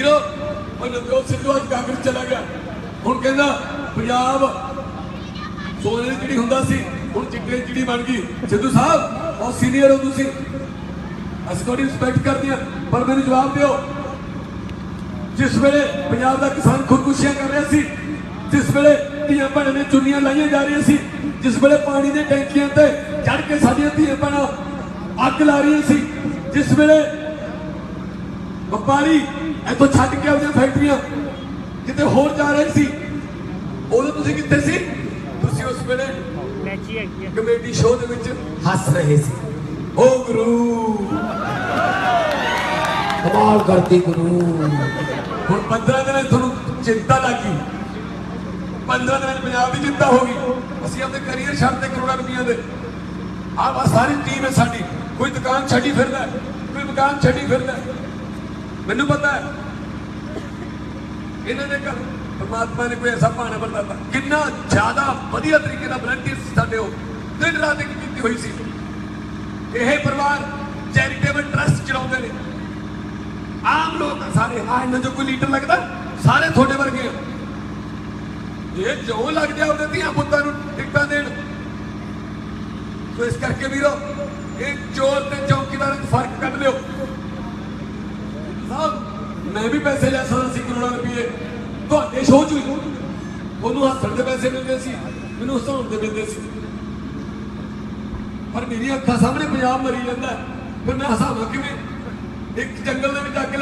ਵੀਰੋ ਉਹ ਨਵਜੋਤ ਸਿੱਧੂ ਅੱਜ ਕਾਂਗਰਸ ਚਲਾ ਗਿਆ। ਹੁਣ ਕਹਿੰਦਾ ਪੰਜਾਬ ਸੋਨੇ ਦੀ ਚਿੜੀ ਹੁੰਦਾ ਸੀ, ਹੁਣ ਚਿੱਟੇ ਚਿੜੀ ਬਣ ਗਈ। ਸਿੱਧੂ ਸਾਹਿਬ, ਬਹੁਤ ਸੀਨੀਅਰ ਹੋ ਤੁਸੀਂ। ਅਸੀਂ ਤੁਹਾਡੀ ਰਿਸਪੈਕਟ ਕਰਦੇ ਹਾਂ, ਪਰ ਮੈਨੂੰ ਜਵਾਬ ਦਿਓ। ਜਿਸ ਵੇਲੇ ਪੰਜਾਬ ਦਾ ਕਿਸਾਨ ਖੁਦਕੁਸ਼ੀਆਂ ਕਰ ਰਿਹਾ ਸੀ, ਜਿਸ ਵੇਲੇ ਧੀਆਂ ਭੈਣਾਂ ਨੇ ਚੁੰਨੀਆਂ ਲਾਈਆਂ ਜਾ ਰਹੀਆਂ ਸੀ, ਜਿਸ ਵੇਲੇ ਪਾਣੀ ਦੇ ਟੈਂਕੀਆਂ ਤੇ ਚੜ ਕੇ ਸਾਡੀਆਂ ਧੀਆਂ ਭੈਣਾਂ ਅੱਗ ਲਾ ਰਹੀਆਂ ਸੀ, ਜਿਸ ਵੇਲੇ ਵਪਾਰੀ ਇੱਥੋਂ ਛੱਡ ਕੇ ਆਪਣੀਆਂ ਫੈਕਟਰੀਆਂ। ਕਿਤੇ ਹੋਰ ਜਾ ਰਹੇ ਸੀ। ਉਦੋਂ ਤੁਸੀਂ ਕਿੱਥੇ ਸੀ? ਤੁਸੀਂ ਉਸ ਵੇਲੇ ਕਮੇਡੀ ਸ਼ੋਅ ਦੇ ਵਿੱਚ ਹੱਸ ਰਹੇ ਸੀ। ਓ ਗੁਰੂ। ਕਮਾਲ ਕਰਦੀ ਗੁਰੂ। ਹੁਣ 15 ਦਿਨਾਂ ਤੁਹਾਨੂੰ ਚਿੰਤਾ ਲੱਗੀ। 15 ਦਿਨਾਂ ਪੰਜਾਬ ਦੀ ਚਿੰਤਾ ਹੋ ਗਈ। ਅਸੀਂ ਆਪਣੇ ਕੈਰੀਅਰ ਛੱਡਦੇ ਕਰੋੜਾਂ ਰੁਪਈਆ ਦੇ। ਆਹ ਸਾਰੀ ਟੀਮ ਹੈ ਸਾਡੀ। ਕੋਈ ਦੁਕਾਨ ਛੱਡੀ ਫਿਰਦਾ ਕੋਈ ਮਕਾਨ ਛੱਡੀ ਫਿਰਦਾ। ਮੈਨੂੰ ਪਤਾ ਹੈ। ਇਹਨਾਂ ਨੇ ਕ ਪਰਮਾਤਮਾ ਨੇ ਕੋਈ ਐਸਾ ਭਾਣਾ ਬਤਾਤਾ ਕਿੰਨਾ ਜ਼ਿਆਦਾ ਵਧੀਆ ਤਰੀਕੇ ਨਾਲ ਵਲੰਟੀਅਰਸ ਸਾਡੇ ਉਹ। ਦਿਨ ਰਾਤ ਇੱਕ ਕੀਤੀ ਹੋਈ ਸੀ। ਇਹ ਪਰਿਵਾਰ ਚੈਰੀਟੇਬਲ ਟਰਸਟ ਚਲਾਉਂਦੇ ਨੇ। ਆਮ ਲੋਕ ਸਾਰੇ ਆ ਇਹਨਾਂ ਚੋਂ ਕੋਈ ਲੀਡਰ ਲੱਗਦਾ? ਸਾਰੇ ਤੁਹਾਡੇ ਵਰਗੇ ਆ। ਇਹ ਜੋ ਲੱਗਦੇ ਆ, ਉਹਦੇ ਧੀਆਂ ਪੁੱਤਾਂ ਨੂੰ ਟਿਕਟਾਂ ਦੇਣ। ਸੋ ਇਸ ਕਰਕੇ ਵੀਰੋ, ਇਹ ਚੋਰ ਤੇ ਚੌਕੀਦਾਰ ਵਿੱਚ ਫ਼ਰਕ ਕੱਢ ਲਿਓ। ਮੈਂ ਵੀ ਪੈਸੇ ਲੈ ਸਕਦਾ ਸੀ ਕਰੋੜਾਂ ਰੁਪਏ। ਤੁਹਾਡੇ ਸ਼ੋਅ ਚ ਉਹਨੂੰ ਹੱਸਣ ਦੇ ਪੈਸੇ ਮਿਲਦੇ ਸੀ, ਮੈਨੂੰ ਹਸਾਉਣ ਦੇ ਮਿਲਦੇ ਸੀ। ਪਰ ਮੇਰੀਆਂ ਅੱਖਾਂ ਸਾਹਮਣੇ ਪੰਜਾਬ ਮਰੀ ਜਾਂਦਾ ਫਿਰ ਮੈਂ ਹਸਾਵਾਂ ਕਿਵੇਂ? ਇੱਕ ਜੰਗਲ ਦੇ ਵਿੱਚ ਅੱਗ ਲੱਗ